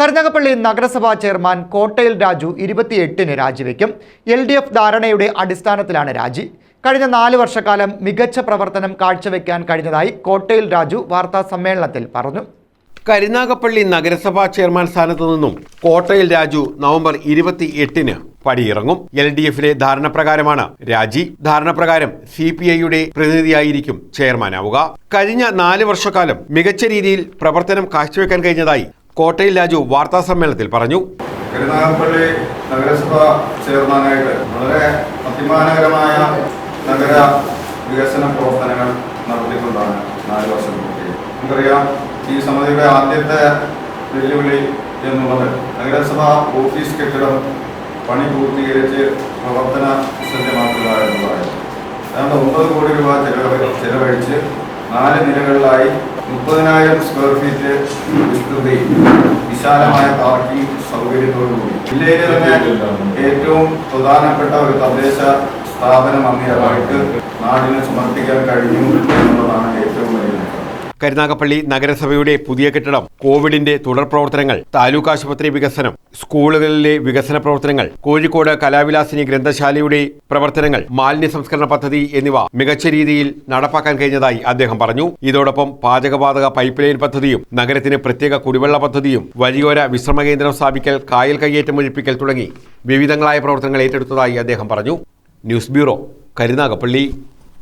കരുനാഗപ്പള്ളി നഗരസഭാ ചെയർമാൻ കോട്ടയിൽ രാജു ഇരുപത്തിയെട്ടിന് രാജിവെക്കും. എൽ ഡി എഫ് ധാരണയുടെ അടിസ്ഥാനത്തിലാണ് രാജി. കഴിഞ്ഞ നാല് വർഷക്കാലം മികച്ച പ്രവർത്തനം കാഴ്ചവെക്കാൻ കഴിഞ്ഞതായി കോട്ടയിൽ രാജു വാർത്താ സമ്മേളനത്തിൽ പറഞ്ഞു. കരുനാഗപ്പള്ളി നഗരസഭാ ചെയർമാൻ സ്ഥാനത്തു നിന്നും കോട്ടയിൽ രാജു നവംബർ ഇരുപത്തി എട്ടിന് പടിയിറങ്ങും. എൽ ഡി എഫിലെ ധാരണപ്രകാരമാണ് രാജി. ധാരണപ്രകാരം സി പി ഐയുടെ പ്രതിനിധിയായിരിക്കും ചെയർമാനാവുക. കഴിഞ്ഞ നാല് വർഷക്കാലം മികച്ച രീതിയിൽ പ്രവർത്തനം കാഴ്ചവെക്കാൻ കഴിഞ്ഞതായി കോട്ടയിൽ രാജു വാർത്താ സമ്മേളനത്തിൽ പറഞ്ഞു. കരുനാഗപ്പള്ളി നഗരസഭ ചെയർമാനായിട്ട് വളരെ അഭിമാനകരമായ നഗര വികസന പ്രവർത്തനങ്ങൾ നടത്തിക്കൊണ്ടാണ് നാല് വർഷം നമുക്കറിയാം ഈ സമിതിയുടെ ആദ്യത്തെ വെല്ലുവിളി എന്നുള്ളത് നഗരസഭ ഓഫീസ് കെട്ടിടം പണി പൂർത്തീകരിച്ച് പ്രവർത്തന സജ്ജമാക്കുക എന്നുള്ളതായിരുന്നു ഏതാണ്ട് ഒമ്പത് കോടി രൂപ ചെലവ് ചെലവഴിച്ച് നാല് നിലകളിലായി മുപ്പതിനായിരം സ്ക്വയർ ഫീറ്റ് വിസ്തൃതി വിശാലമായ പാർക്കിംഗ് സൗകര്യത്തോടുകൂടി. ജില്ലയിലെ തന്നെ ഏറ്റവും പ്രധാനപ്പെട്ട ഒരു തദ്ദേശ സ്ഥാപനം അങ്ങേയമായിട്ട് നാടിന് സമർപ്പിക്കാൻ കഴിഞ്ഞു എന്നുള്ളതാണ് കരുനാഗപ്പള്ളി നഗരസഭയുടെ പുതിയ കെട്ടിടം കോവിഡിന്റെ തുടർ പ്രവർത്തനങ്ങൾ താലൂക്ക് ആശുപത്രി വികസനം സ്കൂളുകളിലെ വികസന പ്രവർത്തനങ്ങൾ കോഴിക്കോട് കലാവിലാസിനി ഗ്രന്ഥശാലയുടെ പ്രവർത്തനങ്ങൾ മാലിന്യ സംസ്കരണ പദ്ധതി എന്നിവ മികച്ച രീതിയിൽ നടപ്പാക്കാൻ കഴിഞ്ഞതായി അദ്ദേഹം പറഞ്ഞു. ഇതോടൊപ്പം പാചകവാതക പൈപ്പ് ലൈൻ പദ്ധതിയും നഗരത്തിന് പ്രത്യേക കുടിവെള്ള പദ്ധതിയും വഴിയോര വിശ്രമ കേന്ദ്രം സ്ഥാപിക്കൽ കായൽ കയ്യേറ്റം ഒഴിപ്പിക്കൽ തുടങ്ങി വിവിധങ്ങളായ പ്രവർത്തനങ്ങൾ ഏറ്റെടുത്തതായി അദ്ദേഹം പറഞ്ഞു. News bureau Karunagappally.